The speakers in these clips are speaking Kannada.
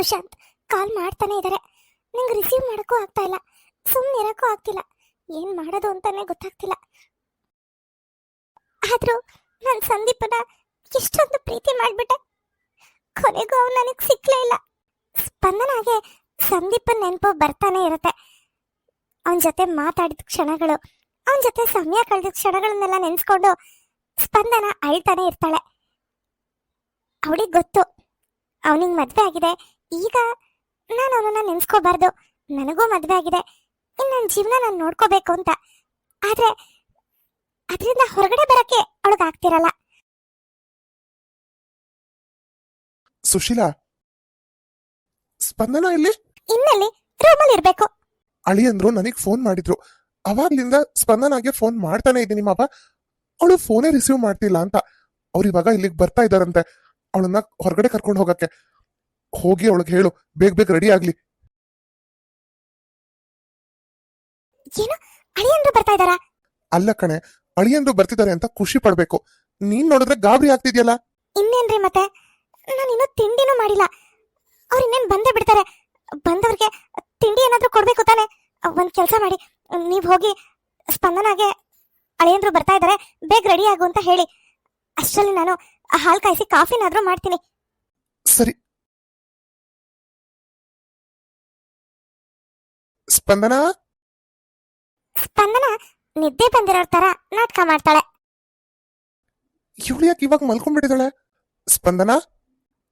ಸುಶಾಂತ್ ಕಾಲ್ ಮಾಡ್ತಾನೆ ಇದ್ದಾರೆ ನಂಗೆ ರಿಸೀವ್ ಮಾಡೋಕ್ಕೂ ಆಗ್ತಾ ಇಲ್ಲ. ಸುಮ್ಮನೆ ಇರೋಕ್ಕೂ ಆಗ್ತಿಲ್ಲ. ಏನು ಮಾಡೋದು ಅಂತಾನೆ ಗೊತ್ತಾಗ್ತಿಲ್ಲ. ಆದರೂ ನಾನು ಸಂದೀಪನ ಎಷ್ಟೊಂದು ಪ್ರೀತಿ ಮಾಡಿಬಿಟ್ಟೆ. ಕೊನೆಗೂ ಅವ್ನು ನನಗೆ ಸಿಕ್ಕಲೇ ಇಲ್ಲ. ಸ್ಪಂದನಾಗೆ ಸಂದೀಪನ್ ನೆನಪು ಬರ್ತಾನೆ ಇರುತ್ತೆ. ಅವನ ಜೊತೆ ಮಾತಾಡಿದ ಕ್ಷಣಗಳು, ಅವನ ಜೊತೆ ಸಮಯ ಕಳೆದ ಕ್ಷಣಗಳನ್ನೆಲ್ಲ ನೆನೆಸ್ಕೊಂಡು ಸ್ಪಂದನ ಅಳ್ತಾನೆ ಇರ್ತಾಳೆ. ಅವಳಿಗೆ ಗೊತ್ತು, ಅವನಿಗೆ ಮದುವೆ ಆಗಿದೆ ಈಗ ನಾನು ಅವನನ್ನ ನೆನ್ಸ್ಕೋಬಾರ್ದು. ನನಗೂ ಮದ್ವೆ ಆಗಿದೆ. ಇನ್ನು ನನ್ನ ಜೀವನ ನಾನು ನೋಡ್ಕೋಬೇಕು ಅಂತ. ಆದ್ರೆ ಅದರಿಂದ ಹೊರಗಡೆ ಬರಕ್ಕೆ ಅವಳಗಾಗ್ತಿರಲ್ಲ ಸುಶೀಲಾ ಸ್ಪಂದನ ಇಲ್ಲಿ ಇನ್ನಲ್ಲಿ ರೂಮಲ್ಲಿ ಇರಬೇಕು. ಅಳಿಯಂದ್ರು ನನಗ್ ಫೋನ್ ಮಾಡಿದ್ರು. ಅವಾಗ್ಲಿಂದ ಸ್ಪಂದನಾಗೆ ಫೋನ್ ಮಾಡ್ತಾನೆ ಇದ್ದೀನಿ ಮಾವ. ಅವಳು ಫೋನೇ ರಿಸೀವ್ ಮಾಡ್ತಿಲ್ಲ ಅಂತ. ಅವ್ರು ಇವಾಗ ಇಲ್ಲಿಗೆ ಬರ್ತಾ ಇದಾರಂತೆ. ಅವಳನ್ನ ಹೊರಗಡೆ ಕರ್ಕೊಂಡು ಹೋಗಕ್ಕೆ. ಹೋಗಿ ಅವಳಿಗೆ ಹೇಳು ಬೇಗ ಬೇಗ ರೆಡಿ ಆಗ್ಲಿ. ಏನು? ಅಳಿಯಂದ್ರು ಬರ್ತಾ ಅಲ್ಲ ಕಣೆ ಅಳಿಯಂದ್ರು ಬರ್ತಿದ್ದಾರೆ ಅಂತ ಖುಷಿ ಪಡ್ಬೇಕು. ನೀನ್ ನೋಡಿದ್ರೆ ಗಾಬರಿ ಆಗ್ತಿದ್ಯಲ್ಲ? ಇನ್ನೇನ್ರಿ ಮತ್ತೆ? ನಾನು ಇನ್ನೂ ತಿಂಡಿನೂ ಮಾಡಿಲ್ಲ. ಅವ್ರು ಇನ್ನೇನ್ ಬಂದೇ ಬಿಡ್ತಾರೆ. ಬಂದವ್ರಿಗೆ ತಿಂಡಿ ಏನಾದ್ರೂ ಕೊಡ್ಬೇಕು ತಾನೆ. ಒಂದ್ ಕೆಲಸ ಮಾಡಿ. ನೀವ್ ಹೋಗಿ ಸ್ಪಂದನಾಗೆ ಅಳಿಯಂದ್ರು ಬರ್ತಾ ಇದಾರೆ ಬೇಗ ರೆಡಿ ಆಗು ಅಂತ ಹೇಳಿ. ಅಷ್ಟರಲ್ಲಿ ನಾನು ಹಾಲು ಕಾಯಿಸಿ ಕಾಫಿನಾದ್ರೂ ಮಾಡ್ತೀನಿ. ಸರಿ ಸ್ಪಂದನ? ಸ್ಪಂದನ ನಿದ್ದೆ ಬಂದಿರೋ ತರ ನಾಟಕ ಮಾಡ್ತಾಳೆ. ಇವಳು ಯಾಕೆ ಇವಾಗ ಮಲ್ಕೊಂಡ್ಬಿಟ್ಟಿದ್ದಾಳೆ? ಸ್ಪಂದನ?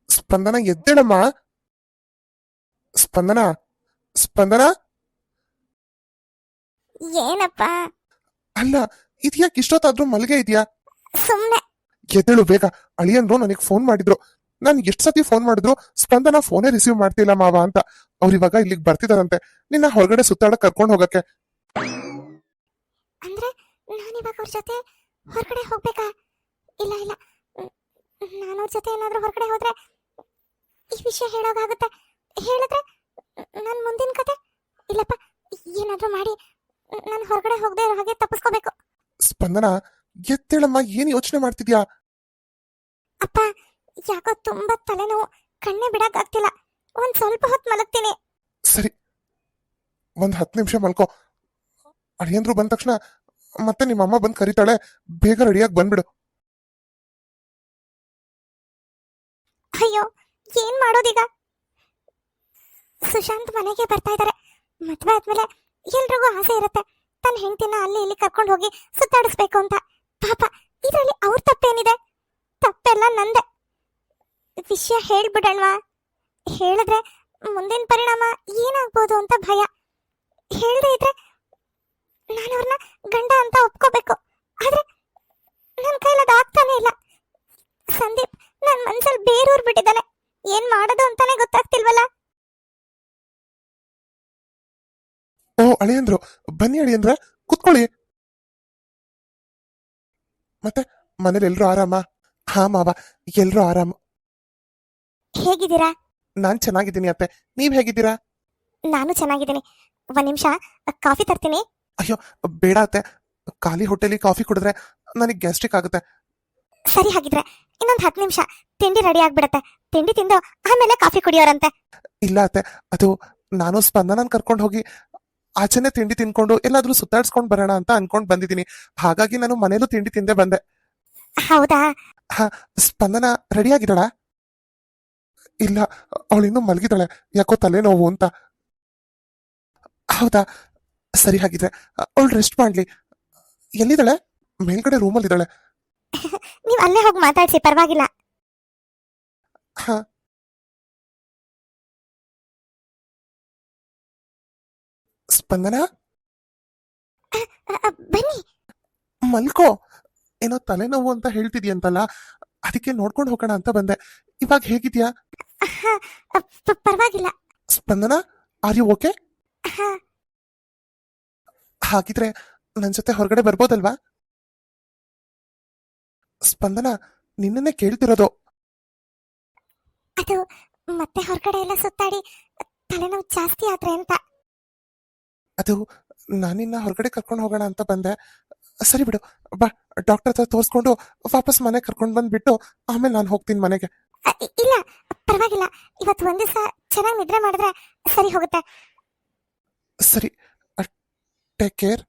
ಸ್ಪಂದನ ಎದ್ದೇಳಮ್ಮ. ಸ್ಪಂದನ? ಸ್ಪಂದನ? ಏನಪ್ಪ? ಅಲ್ಲ ಇದ್ಯಾಕೆ ಇಷ್ಟೊತ್ತಾದ್ರೂ ಮಲ್ಗೆ ಇದೆಯಾ? ಸುಮ್ನೆ. ಎದ್ದೇಳು ಬೇಗ. ಅಳಿಯಂದ್ರು ನನಗೆ ಫೋನ್ ಮಾಡಿದ್ರು. ನಾನು ಎಷ್ಟು ಸತಿ ಫೋನ್ ಮಾಡಿದ್ರು ಸ್ಪಂದನ ಫೋನೇ ರಿಸೀವ್ ಮಾಡ್ತಿಲ್ಲ ಮಾವ ಅಂತ. ಅವ್ರು ಇವಾಗ ಇಲ್ಲಿಗೆ ಬರ್ತಿದಾರಂತೆ. ನಿನ್ನ ಹೊರಗಡೆ ಸುತ್ತಾಡಕ್ ಕರ್ಕೊಂಡು ಹೋಗಕ್ಕೆ. ಅಂದ್ರೆ ನಾನಿವಾಗ ಅವ್ರ ಜೊತೆ ಹೊರಗಡೆ ಹೋಗ್ಬೇಕಾ? ಇಲ್ಲ ಇಲ್ಲ. ನಾನು ಅವ್ರ ಜೊತೆ ಏನಾದ್ರೂ ಹೊರಗಡೆ ಹೋದ್ರೆ ಈ ವಿಷಯ ಹೇಳೋದಾಗುತ್ತೆ ಹೇಳಿದ್ರೆ ನನ್ನ ಮುಂದಿನ ಕತೆ. ಇಲ್ಲಪ್ಪ ಏನಾದ್ರೂ ಮಾಡಿ. ನಾನು ಹೊರಗಡೆ ಹೋಗದೆ ಇರೋ ಹಾಗೆ ತಪ್ಪಿಸ್ಕೋಬೇಕು. ಸ್ಪಂದನ ಎತ್ತೇಳಮ್ಮ ಏನ್ ಯೋಚನೆ ಮಾಡ್ತಿದ್ಯಾ? ಅಪ್ಪ ಯಾಕೋ ತುಂಬಾ ತಲೆನೋವು? ಕಣ್ಣೆ ಬಿಡಕ್ಕಾಗ್ತಿಲ್ಲ ಒಂದ್ ಸ್ವಲ್ಪ ಹೊತ್ತು ಮಲಗ್ತೀನಿ. ಸರಿ. ಒಂದ್ ಹತ್ತು ನಿಮಿಷ ಮಲ್ಕೋ. ಅಳಿಯಂದ್ರು ಬಂದ ತಕ್ಷಣ ಮತ್ತೆ ನಿಮ್ಮ ಅಮ್ಮ ಬಂದು ಕರೀತಾಳೆ. ಬೇಗ ರೆಡಿಯಾಗಿ ಬಂದ್ಬಿಡು. ಅಯ್ಯೋ ಏನ್ ಮಾಡೋದೀಗ? ಸುಶಾಂತ್ ಮನೆಗೆ ಬರ್ತಾ ಇದಾರೆ. ಮದ್ವೆ ಆದ್ಮೇಲೆ ಎಲ್ರಿಗೂ ಆಸೆ ಇರುತ್ತೆ. ತನ್ನ ಹೆಂಡತಿನ ಅಲ್ಲಿ ಇಲ್ಲಿ ಕರ್ಕೊಂಡು ಹೋಗಿ ಸುತ್ತಾಡಿಸ್ಬೇಕು ಅಂತ. ಪಾಪ ಇದರಲ್ಲಿ ಅವ್ರ ವಿಷಯ ಹೇಳ್ಬಿಡಲ್ವಾ? ಹೇಳಿದ್ರೆ ಮುಂದಿನ ಪರಿಣಾಮ ಏನಾಗ್ಬೋದು ಅಂತ ಭಯ. ಹೇಳದೇ ಇದ್ರೆ ನಾನು ಅವ್ರನ್ನ ಗಂಡ ಅಂತ ಒಪ್ಕೋಬೇಕು. ಆದ್ರೆ ನನ್ನ ಕೈಲದು ಆಗ್ತಾನೆ ಇಲ್ಲ. ಸಂದೀಪ್ ನನ್ನ ಮನ್ಸಲ್ಲಿ ಬೇರೂರ್ ಬಿಟ್ಟಿದ್ದಾನೆ. ಏನ್ ಮಾಡೋದು ಅಂತಾನೆ ಗೊತ್ತಾಗ್ತಿಲ್ವಲ್ಲ? ಓ, ಅಳಿಯಂದ್ರು. ಬನ್ನಿ ಅಳಿಯಂದ್ರ. ಕುತ್ಕೊಳ್ಳಿ. ಮತ್ತೆ ಮನೇಲಿ ಎಲ್ರು ಆರಾಮ? ಹಾ ಮಾವ, ಎಲ್ರು ಆರಾಮ. ಹೇಗಿದ್ದೀರಾ? ನಾನ್ ಚೆನ್ನಾಗಿದ್ದೀನಿ ಅತ್ತೆ ನೀವ್ ಹೇಗಿದ್ದೀರಾ? ನಾನು ಚೆನ್ನಾಗಿದ್ದೀನಿ. ಒಂದ್ ನಿಮಿಷ ಕಾಫಿ ತರ್ತೀನಿ. ಅಯ್ಯೋ ಬೇಡ ಅತ್ತೆ. ಖಾಲಿ ಹೋಟೆಲ್ ಕಾಫಿ ಕುಡಿದ್ರೆ ನನಗೆ ಗ್ಯಾಸ್ಟ್ರಿಕ್ ಆಗುತ್ತೆ. ಸರಿ ಹಾಗಿದ್ರೆ ಇನ್ನೊಂದ್ ಹತ್ತು ನಿಮಿಷ ತಿಂಡಿ ರೆಡಿ ಆಗ್ಬಿಡತ್ತೆ. ತಿಂಡಿ ತಿಂದು ಆಮೇಲೆ ಕಾಫಿ ಕುಡಿಯೋರಂತೆ. ಇಲ್ಲ ಅತ್ತೆ ಅದು ನಾನು ಸ್ಪಂದನನ್ ಕರ್ಕೊಂಡು ಹೋಗಿ ಆಚೆನೆ ತಿಂಡಿ ತಿನ್ಕೊಂಡು ಎಲ್ಲಾದ್ರೂ ಸುತ್ತಾಡ್ಸ್ಕೊಂಡ್ ಬರೋಣ ಅಂತ ಅನ್ಕೊಂಡ್ ಬಂದಿದ್ದೀನಿ. ಹಾಗಾಗಿ ನಾನು ಮನೇಲೂ ತಿಂಡಿ ತಿಂದೆ ಬಂದೆ. ಹೌದಾ? ಸ್ಪಂದನ ರೆಡಿ ಆಗಿದ್ದಾಳ? ಇಲ್ಲ ಅವಳಿನ್ನೂ ಮಲಗಿದಾಳೆ ಯಾಕೋ ತಲೆನೋವು ಅಂತ. ಹೌದಾ? ಸರಿ ಹಾಗಿದ್ರೆ ಅವಳು ರೆಸ್ಟ್ ಮಾಡ್ಲಿ. ಎಲ್ಲಿದ್ದಾಳೆ? ಮೇಲ್ಗಡೆ ರೂಮಲ್ಲಿ ಇದ್ದಾಳೆ ನೀವು ಅಲ್ಲೇ ಹೋಗಿ ಮಾತಾಡ್ಸಿ ಪರವಾಗಿಲ್ಲ. ಹಾ. ಸ್ಪಂದನ? ಬನ್ನಿ. ಮಲ್ಕೋ. ಏನೋ ತಲೆನೋವು ಅಂತ ಹೇಳ್ತಿದ್ಯಂತಲ್ಲ. ಅದಕ್ಕೆ ನೋಡ್ಕೊಂಡು ಹೋಗೋಣ ಅಂತ ಬಂದೆ. ಇವಾಗ ಹೇಗಿದ್ಯಾ? ಪರವಾಗಿಲ್ಲ. ಸ್ಪಂದನ? ಆರ್ ಯು ಓಕೆ ಹಾಗಿದ್ರೆ ನನ್ ಜೊತೆ ಹೊರಗಡೆ ಬರ್ಬೋದಲ್ವಾ? ಸ್ಪಂದನ ನಿನ್ನನ್ನೇ ಕೇಳ್ತಿರೋದು. ಅದು ಮತ್ತೆ ಹೊರಗಡೆ ಎಲ್ಲ ಸುತ್ತಾಡಿ ತಲೆನೋವು ಜಾಸ್ತಿ ಆದ್ರೆ ಅಂತ. ಅದು ನಾನಿನ್ನ ಹೊರಗಡೆ ಕರ್ಕೊಂಡು ಹೋಗೋಣ ಅಂತ ಬಂದೆ. ಸರಿ ಬಿಡು ಬಾ ಡಾಕ್ಟರ್ ಹತ್ರ ತೋರಿಸ್ಕೊಂಡು ವಾಪಸ್ ಮನೆ ಕರ್ಕೊಂಡು ಬಂದ್ಬಿಟ್ಟು ಆಮೇಲೆ ನಾನು ಹೋಗ್ತೀನಿ ಮನೆಗೆ. ಇಲ್ಲ ಪರವಾಗಿಲ್ಲ ಇವತ್ತು ಒಂದ್ ದಿವಸ ಚೆನ್ನಾಗಿ ನಿದ್ರೆ ಮಾಡಿದ್ರೆ ಸರಿ ಹೋಗುತ್ತೆ. ಸರಿ take care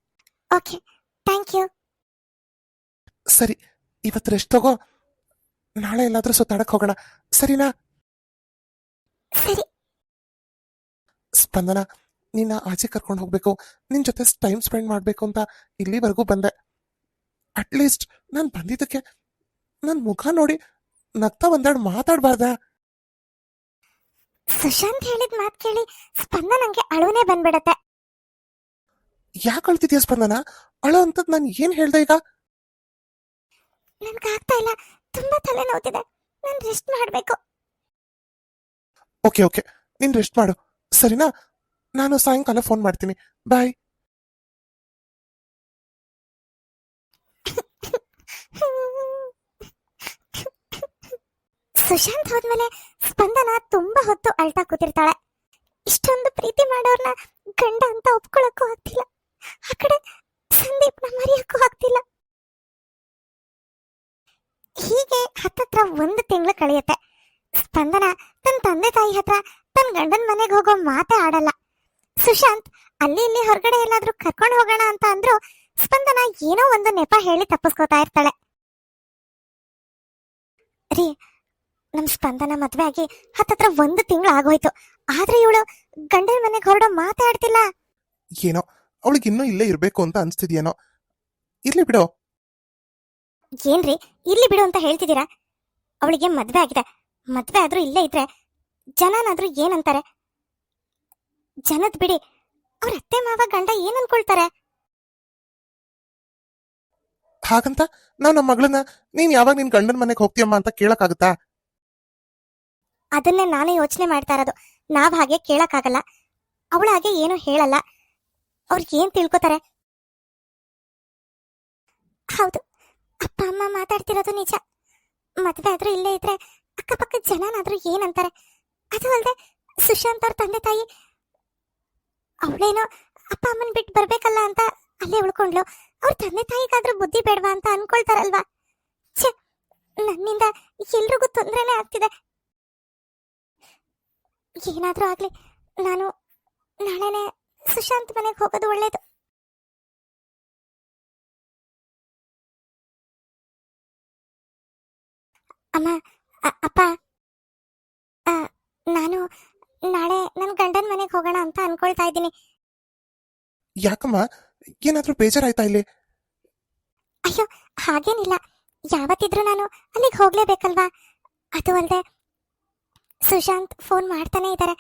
okay thank you ಸರಿ ಇವತ್ತು ರೆಸ್ಟ್ ತಗೋ. ನಾಳೆ ಎಲ್ಲಾದ್ರೂ ಸುತ್ತಾಡಕ್ ಹೋಗೋಣ. ಸರಿನಾ? ಸರಿ. ಸ್ಪಂದನ ನಿನ್ನ ಆಚೆ ಕರ್ಕೊಂಡು ಹೋಗ್ಬೇಕು. ನಿನ್ ಜೊತೆ ಟೈಮ್ ಸ್ಪೆಂಡ್ ಮಾಡ್ಬೇಕು ಅಂತ ಇಲ್ಲಿವರೆಗೂ ಬಂದೆ. ಅಟ್ಲೀಸ್ಟ್ ನಾನು ಬಂದಿದ್ದಕ್ಕೆ ನನ್ನ ಮುಖ ನೋಡಿ ನಗ್ತಾ ಒಂದೆರಡು ಮಾತಾಡ್ಬಾರ್ದ? ಸುಶಾಂತ್ ಹೇಳಿದ ಮಾತು ಕೇಳಿ ಸ್ಪಂದ ನಂಗೆ ಅಳುನೇ ಬಂದ್ಬಿಡತ್ತೆ. ಯಾಕೆ ಅಳ್ತಿದ್ಯಾ ಸ್ಪಂದನ? ಅಳೋ ಅಂತದ್ ನಾನು ಏನ್ ಹೇಳ್ದೆ ಈಗ? ನನ್ಗಾಗ್ತಾ ಇಲ್ಲ. ತುಂಬಾ ತಲೆ ನೋವುತ್ತಿದೆ ನಾನು ರೆಸ್ಟ್ ಮಾಡ್ಬೇಕು. Okay okay. ನೀನ್ ರೆಸ್ಟ್ ಮಾಡು. ಸರಿನಾ? ನಾನು ಸಾಯಂಕಾಲ ಫೋನ್ ಮಾಡ್ತೀನಿ. ಬಾಯ್ ಸುಶಾಂತ್ ಹೋದ್ಮೇಲೆ ಸ್ಪಂದನ ತುಂಬಾ ಹೊತ್ತು ಅಳ್ತಾ ಕೂತಿರ್ತಾಳೆ. ಇಷ್ಟೊಂದು ಪ್ರೀತಿ ಮಾಡೋರ್ನ ಗಂಡ ಅಂತ ಒಪ್ಕೊಳಕ್ಕೂ ಆಗ್ತಿಲ್ಲ. ಆ ಕಡೆ ಸಂದೀಪ್ನ ಮರೆಯಕ್ಕೂ ಆಗ್ತಿಲ್ಲ. ಹೀಗೆ ಹತ್ತತ್ರ ಒಂದು ತಿಂಗಳು ಕಳೆಯುತ್ತೆ. ಸ್ಪಂದನ ತನ್ನ ತಂದೆ ತಾಯಿ ಹತ್ರ ತನ್ನ ಗಂಡನ ಮನೆಗೆ ಹೋಗೋ ಮಾತೇ ಆಡಲ್ಲ. ಸುಶಾಂತ್ ಅಲ್ಲಿ ಇಲ್ಲಿ ಹೊರಗಡೆ ಎಲ್ಲಾದ್ರೂ ಕರ್ಕೊಂಡು ಹೋಗೋಣ ಅಂತ ಅಂದ್ರು ಸ್ಪಂದನ ಏನೋ ಒಂದು ನೆಪ ಹೇಳಿ ತಪ್ಪಿಸ್ಕೋತಾ ಇರ್ತಾಳೆ. ರೀ ನಮ್ ಸ್ಪಂದನ ಮದ್ವೆ ಆಗಿ ಹತ್ತತ್ರ ಒಂದು ತಿಂಗಳು ಆಗೋಯ್ತು. ಆದ್ರೆ ಇವಳು ಗಂಡನ ಮನೆಗೆ ಹೊರಡೋ ಮಾತಾಡ್ತಿಲ್ಲ. ಏನೋ ಅವಳಿಗೆ ಇನ್ನೂ ಇಲ್ಲೇ ಇರ್ಬೇಕು ಅಂತ ಅನ್ಸ್ತಿದ್ಯೇನೋ. ಇರ್ಲಿ ಬಿಡು. ಏನ್ರಿ ಇಲ್ಲಿ ಬಿಡು ಅಂತ ಹೇಳ್ತಿದ್ದೀರಾ? ಅವಳಿಗೆ ಮದ್ವೆ ಆಗಿದೆ. ಮದ್ವೆ ಆದ್ರೂ ಇಲ್ಲೇ ಇದ್ರೆ ಜನನಾದ್ರೂ ಏನಂತಾರೆ? ಜನದ್ ಬಿಡಿ ಅವ್ರ ಅತ್ತೆ ಮಾವ ಗಂಡ ಏನ್ ಅನ್ಕೊಳ್ತಾರೆ ಹಾಗಂತ ನಾವ್ ನಮ್ಮ ಮಗಳನ್ನ ನೀನ್ ಯಾವಾಗ ನಿನ್ ಗಂಡನ ಮನೆಗೆ ಹೋಗ್ತೀಯಮ್ಮ ಅಂತ ಕೇಳಕ್ಕಾಗುತ್ತಾ? ಅದನ್ನೇ ನಾನೇ ಯೋಚನೆ ಮಾಡ್ತಾ ಇರೋದು. ನಾವ್ ಹಾಗೆ ಕೇಳಕ್ಕಾಗಲ್ಲ. ಅವಳ ಹಾಗೆ ಏನು ಹೇಳಲ್ಲ. ಅವ್ರಿಗೆ ಏನ್ ತಿಳ್ಕೊತಾರೆ? ಹೌದು. ಅಪ್ಪ, ಅಮ್ಮ ಮಾತಾಡ್ತಿರೋದು ನಿಜ. ಮದ್ವೆ ಆದ್ರೂ ಇಲ್ಲೇ ಇದ್ರೆ ಅಕ್ಕಪಕ್ಕ ಜನನಾದ್ರೂ ಏನಂತಾರೆ? ಅದು ಅಲ್ಲದೆ ಸುಶಾಂತ್ ಅವ್ರ ತಂದೆ ತಾಯಿ ಅವಳೇನೋ ಅಪ್ಪ, ಅಮ್ಮನ್ ಬಿಟ್ಟು ಬರ್ಬೇಕಲ್ಲ ಅಂತ ಅಲ್ಲೇ ಉಳ್ಕೊಂಡ್ಲು ಅವ್ರ ತಂದೆ ತಾಯಿಗಾದ್ರೂ ಬುದ್ಧಿ ಬೇಡವಾ ಅಂತ ಅನ್ಕೊಳ್ತಾರಲ್ವಾ? ಛೆ, ನನ್ನಿಂದ ಎಲ್ರಿಗೂ ತೊಂದ್ರೆನೇ ಆಗ್ತಿದೆ. ಏನಾದ್ರೂ ಆಗಲಿ ನಾನು ನಾಳೆನೆ ಸುಶಾಂತ್ ಮನೆಗೆ ಹೋಗೋದು ಒಳ್ಳೇದು. ಅಮ್ಮ ಅಪ್ಪ ನಾನು ನಾಳೆ ನನ್ನ ಗಂಡನ ಮನೆಗೆ ಹೋಗೋಣ ಅಂತ ಅನ್ಕೊಳ್ತಾ ಇದ್ದೀನಿ. ಯಾಕಮ್ಮ? ಏನಾದ್ರೂ ಬೇಜಾರಾಯ್ತಾ ಇಲ್ಲಿ? ಅಯ್ಯೋ ಹಾಗೇನಿಲ್ಲ. ಯಾವತ್ತಿದ್ರೂ ನಾನು ಅಲ್ಲಿಗೆ ಹೋಗ್ಲೇಬೇಕಲ್ವಾ? ಅದು ಅಲ್ಲದೆ ಸುಶಾಂತ್ ಫೋನ್ ಮಾಡ್ತಾನೆ ಇದ್ದಾರೆ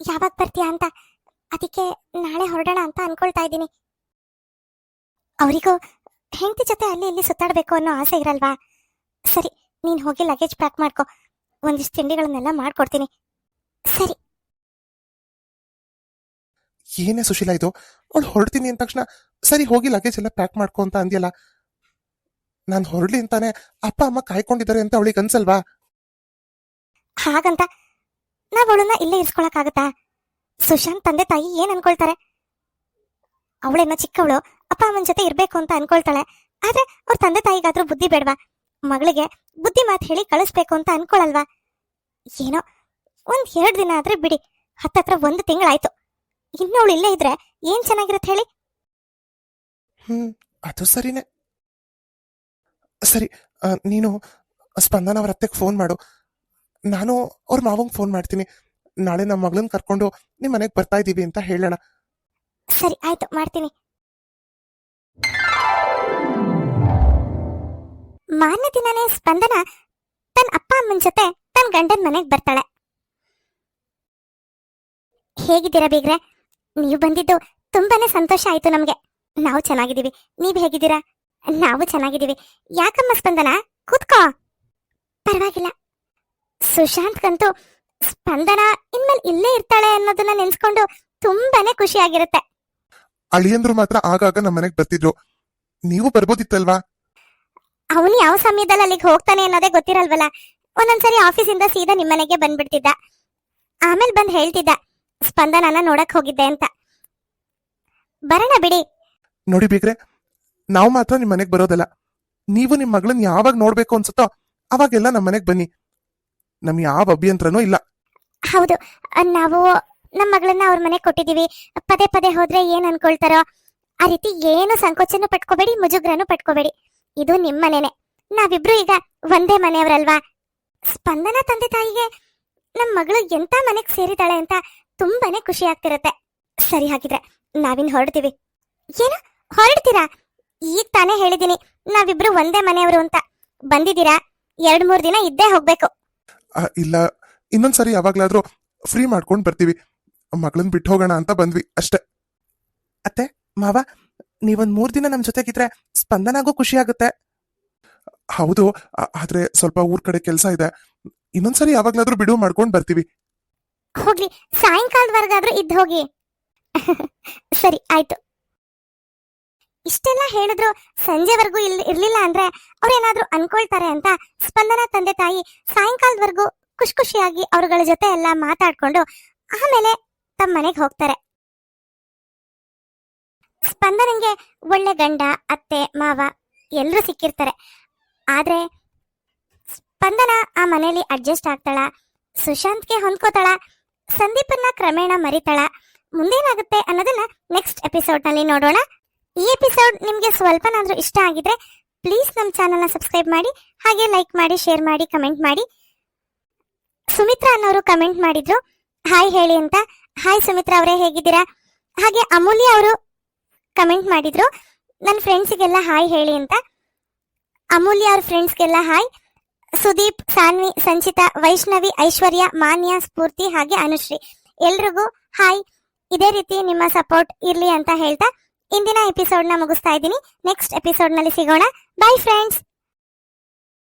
ಯಾವಾಗ ಬರ್ತೀಯಾ ಅಂತ. ಅದಕ್ಕೆ ನಾಳೆ ಹೊರಡೋಣ ಅಂತ ಅನ್ಕೊಳ್ತಾ ಇದ್ದೀನಿ. ಅವರಿಗೂ ಹೆಂಡತಿ ಜೊತೆ ಅಲ್ಲಿ ಇಲ್ಲಿ ಸುತ್ತಾಡಬೇಕು ಅನ್ನೋ ಆಸೆ ಇರಲ್ವಾ? ಸರಿ, ನೀನು ಹೋಗಿ ಲಗೇಜ್ ಪ್ಯಾಕ್ ಮಾಡ್ಕೊ. ಒಂದಿಷ್ಟು ತಿಂಡಿಗಳನ್ನೆಲ್ಲ ಮಾಡ್ಕೊಡ್ತೀನಿ. ಸರಿ. ಏನೇ ಸುಶೀಲಾ ಇದು? ಅವಳು ಹೊರಡ್ತೀನಿ ಅಂದ ತಕ್ಷಣ, ಸರಿ, ಹೋಗಿ ಲಗೇಜ್ ಎಲ್ಲ ಪ್ಯಾಕ್ ಮಾಡ್ಕೊ ಅಂತ ಅಂದ್ಯಲ್ಲ. ನಾನು ಹೊರಡ್ಲಿ ಅಂತಾನೆ ಅಪ್ಪ, ಅಮ್ಮ ಕಾಯ್ಕೊಂಡಿದ್ದಾರೆ ಅಂತ ಅವಳಿಗೆ ಅನ್ಸಲ್ವಾ? ಹಾಗಂತ ನಾವ್ ಅವಳನ್ನ ಇಲ್ಲೇ ಇರ್ಸ್ಕೊಳಕ್ಕಾಗತ್ತಾ? ಸುಶಾಂತ್ ತಂದೆ ತಾಯಿ ಏನ್ ಅನ್ಕೊಳ್ತಾರೆ? ಅವಳೇನೋ ಚಿಕ್ಕವಳು, ಅಪ್ಪ ಅಮ್ಮನ ಜೊತೆ ಇರ್ಬೇಕು ಅಂತ ಅನ್ಕೊಳ್ತಾಳೆ. ಆದ್ರೆ ಅವ್ರ ತಂದೆ ತಾಯಿಗಾದ್ರೂ ಬುದ್ಧಿ ಬೇಡವಾ? ಮಗಳಿಗೆ ಬುದ್ಧಿ ಮಾತು ಹೇಳಿ ಕಳಿಸ್ಬೇಕು ಅಂತ ಅನ್ಕೊಳಲ್ವಾ? ಏನೋ ಒಂದ್ ಎರಡ್ ದಿನ ಆದ್ರೆ ಬಿಡಿ, ಹತ್ತತ್ರ ಒಂದು ತಿಂಗಳಾಯ್ತು. ಇನ್ನು ಅವಳು ಇಲ್ಲೇ ಇದ್ರೆ ಏನ್ ಚೆನ್ನಾಗಿರತ್ತೆ ಹೇಳಿ? ಹ್ಮ್, ಅದು ಸರಿನೇ. ಸರಿ ನೀನು ಸ್ಪಂದನ ಅವ್ರ ಅತ್ತೆಗೆ ಫೋನ್ ಮಾಡು. ನಾನು ಅವ್ರ ಮಾವಂಗ್ ಫೋನ್ ಮಾಡ್ತೀನಿ. ನಾಳೆ ನಮ್ಮ ಮಗಳನ್ನ ಕರ್ಕೊಂಡು ನಿಮ್ ಮನೆಗೆ ಬರ್ತಾ ಇದ್ದೀವಿ ಅಂತ ಹೇಳೋಣ. ಸರಿ, ಆಯ್ತು, ಮಾಡ್ತೀನಿ. ಮಾನ್ಯ ದಿನನೇ ಸ್ಪಂದನ ತನ್ನ ಅಪ್ಪ ಅಮ್ಮನ ಜೊತೆ ತನ್ನ ಗಂಡನ ಮನೆಗೆ ಬರ್ತಾಳೆ. ಹೇಗಿದ್ದೀರಾ ಬೀಗ್ರೆ? ನೀವು ಬಂದಿದ್ದು ತುಂಬಾನೇ ಸಂತೋಷ ಆಯ್ತು ನಮ್ಗೆ. ನಾವು ಚೆನ್ನಾಗಿದ್ದೀವಿ. ನೀವ್ ಹೇಗಿದ್ದೀರಾ? ನಾವು ಚೆನ್ನಾಗಿದ್ದೀವಿ. ಯಾಕಮ್ಮ ಸ್ಪಂದನ? ಕೂತ್ಕೋ. ಪರವಾಗಿಲ್ಲ. ಸುಶಾಂತ್ಗಂತೂ ಸ್ಪಂದನ ಇನ್ಮೇಲೆ ಇಲ್ಲೇ ಇರ್ತಾಳೆ ಅನ್ನೋದನ್ನ ನೆನ್ಸ್ಕೊಂಡು ತುಂಬಾನೇ ಖುಷಿ ಆಗಿರುತ್ತೆ ಅಳಿಯಂದ್ರು ಮಾತ್ರ ಆಗಾಗ ನಮ್ಮ ಮನೆಗೆ ಬರ್ತಿದ್ರು. ನೀವು ಬರ್ಬೋದಿತ್ತಲ್ವಾ? ಅವನು ಯಾವ ಸಮಯದಲ್ಲಿ ಅಲ್ಲಿಗೆ ಹೋಗ್ತಾನೆ ಅನ್ನೋದೇ ಗೊತ್ತಿರಲ್ವಲ್ಲ. ಒಂದೊಂದ್ಸರಿ ಆಫೀಸಿಂದ ಸೀದಾ ನಿಮ್ಮನೆಗೆ ಬಂದ್ಬಿಡ್ತಿದ್ದ. ಆಮೇಲೆ ಬಂದ್ ಹೇಳ್ತಿದ್ದ ಸ್ಪಂದನನ ನೋಡಕ್ ಹೋಗಿದ್ದೆ ಅಂತ. ಬರೋಣ ಬಿಡಿ. ನೋಡಿ ಬೇಕ್ರೆ ನಾವು ಮಾತ್ರ ನಿಮ್ ಮನೆಗ್ ಬರೋದಲ್ಲ. ನೀವು ನಿಮ್ ಮಗಳನ್ನ ಯಾವಾಗ ನೋಡ್ಬೇಕು ಅನ್ಸುತ್ತೋ ಅವಾಗೆಲ್ಲ ನಮ್ಮ ಮನೆಗ್ ಬನ್ನಿ. ನಮ್ ಯಾವ ಅಭ್ಯಂತರನೂ ಇಲ್ಲ. ಹೌದು ನಾವು ನಮ್ಮ ಮಗಳನ್ನ ಅವ್ರ ಮನೆ ಕೊಟ್ಟಿದೀವಿ. ಪದೇ ಪದೇ ಹೋದ್ರೆ ಏನ್ ಅನ್ಕೊಳ್ತಾರೋ, ಆ ರೀತಿ ಏನು ಸಂಕೋಚನೂ ಪಟ್ಕೋಬೇಡಿ, ಮುಜುಗ್ರನು ಪಟ್ಕೋಬೇಡಿ. ಇದು ನಿಮ್ ಮನೆನೆ. ನಾವಿಬ್ರು ಈಗ ಒಂದೇ ಮನೆಯವರಲ್ವಾ? ಸ್ಪಂದನ ತಂದೆ ತಾಯಿಗೆ ನಮ್ ಮಗಳು ಎಂತ ಮನೆಗ್ ಸೇರಿದಾಳೆ ಅಂತ ತುಂಬಾನೇ ಖುಷಿ ಆಗ್ತಿರತ್ತೆ. ಸರಿ ಹಾಗಿದ್ರೆ, ನಾವಿನ್ ಹೊರಡ್ತೀವಿ. ಏನು? ಹೊರಡ್ತೀರಾ? ಈಗ ತಾನೇ ಹೇಳಿದೀನಿ, ನಾವಿಬ್ರು ಒಂದೇ ಮನೆಯವರು ಅಂತ. ಬಂದಿದ್ದೀರಾ? ಎರಡ್ ಮೂರ್ ದಿನ ಇದ್ದೇ ಹೋಗ್ಬೇಕು. ಇಲ್ಲ, ಇನ್ನೊಂದ್ಸರಿ ಯಾವಾಗ್ಲಾದ್ರೂ ಫ್ರೀ ಮಾಡ್ಕೊಂಡು ಬರ್ತೀವಿ. ಮಗಳನ್ ಬಿಟ್ಟು ಹೋಗೋಣ ಅಂತ ಬಂದ್ವಿ ಅಷ್ಟೇ. ಅತ್ತೆ, ಮಾವ, ನೀವೊಂದ್ ಮೂರ್ ದಿನ ನಮ್ ಜೊತೆಗಿದ್ರೆ ಸ್ಪಂದನಾಗೂ ಖುಷಿ ಆಗುತ್ತೆ. ಹೌದು ಆದ್ರೆ ಸ್ವಲ್ಪ ಊರ್ ಕಡೆ ಕೆಲಸ ಇದೆ. ಇನ್ನೊಂದ್ಸರಿ ಯಾವಾಗ್ಲಾದ್ರೂ ಬಿಡುವು ಮಾಡ್ಕೊಂಡು ಬರ್ತೀವಿ. ಹೋಗ್ಲಿ ಸಾಯಂಕಾಲದವರೆಗಾದ್ರೂ ಇದ್ದು ಹೋಗಿ. ಸರಿ, ಆಯ್ತು. ಇಷ್ಟೆಲ್ಲ ಹೇಳಿದ್ರು ಸಂಜೆವರೆಗೂ ಇಲ್ಲಿ ಇರ್ಲಿಲ್ಲ ಅಂದ್ರೆ ಅವ್ರೇನಾದ್ರೂ ಅನ್ಕೊಳ್ತಾರೆ ಅಂತ ಸ್ಪಂದನ ತಂದೆ ತಾಯಿ ಸಾಯಂಕಾಲದವರೆಗೂ ಖುಷಿ ಖುಷಿಯಾಗಿ ಅವ್ರಗಳ ಜೊತೆ ಎಲ್ಲ ಮಾತಾಡ್ಕೊಂಡು ಆಮೇಲೆ ತಮ್ಮ ಮನೆಗೆ ಹೋಗ್ತಾರೆ. ಸ್ಪಂದನಂಗೆ ಒಳ್ಳೆ ಗಂಡ, ಅತ್ತೆ, ಮಾವ ಎಲ್ಲರೂ ಸಿಕ್ಕಿರ್ತಾರೆ. ಆದ್ರೆ ಸ್ಪಂದನ ಆ ಮನೇಲಿ ಅಡ್ಜಸ್ಟ್ ಆಗ್ತಾಳ, ಸುಶಾಂತ್ಗೆ ಹೊಂದ್ಕೋತಾಳ, ಸಂದೀಪನ್ನ ಕ್ರಮೇಣ ಮರಿತಾಳ. ಮುಂದೇನಾಗುತ್ತೆ ಅನ್ನೋದನ್ನ ನೆಕ್ಸ್ಟ್ ಎಪಿಸೋಡ್ನಲ್ಲಿ ನೋಡೋಣ. ಈ ಎಪಿಸೋಡ್ ನಿಮಗೆ ಸ್ವಲ್ಪನಾದರೂ ಇಷ್ಟ ಆಗಿದ್ರೆ ಪ್ಲೀಸ್ ನಮ್ಮ ಚಾನಲ್ನ ಸಬ್ಸ್ಕ್ರೈಬ್ ಮಾಡಿ, ಹಾಗೆ ಲೈಕ್ ಮಾಡಿ ಶೇರ್ ಮಾಡಿ ಕಮೆಂಟ್ ಮಾಡಿ. ಸುಮಿತ್ರಾ ಅನ್ನೋರು ಕಮೆಂಟ್ ಮಾಡಿದ್ರು. ಹಾಯ್ ಹೇಳಿ ಅಂತ. ಹಾಯ್ ಸುಮಿತ್ರಾ ಅವರೇ, ಹೇಗಿದ್ದೀರಾ? ಹಾಗೆ ಅಮೂಲ್ಯ ಅವರು ಕಮೆಂಟ್ ಮಾಡಿದ್ರು. ನನ್ನ ಫ್ರೆಂಡ್ಸಿಗೆಲ್ಲ ಹಾಯ್ ಹೇಳಿ ಅಂತ. ಅಮೂಲ್ಯ ಅವ್ರ ಫ್ರೆಂಡ್ಸ್ಗೆಲ್ಲ ಹಾಯ್ ಸುದೀಪ್, ಸಾನ್ವಿ, ಸಂಚಿತಾ, ವೈಷ್ಣವಿ, ಐಶ್ವರ್ಯ, ಮಾನ್ಯ, ಸ್ಫೂರ್ತಿ ಹಾಗೆ ಅನುಶ್ರೀ. ಎಲ್ರಿಗೂ ಹಾಯ್ ಇದೇ ರೀತಿ ನಿಮ್ಮ ಸಪೋರ್ಟ್ ಇರ್ಲಿ ಅಂತ ಹೇಳ್ತಾ ಇಂದಿನ ಎಪಿಸೋಡ್ನ ಮುಗಿಸ್ತಾ ಇದ್ದೀನಿ. ನೆಕ್ಸ್ಟ್ ಎಪಿಸೋಡ್ನಲ್ಲಿ ಸಿಗೋಣ. By friends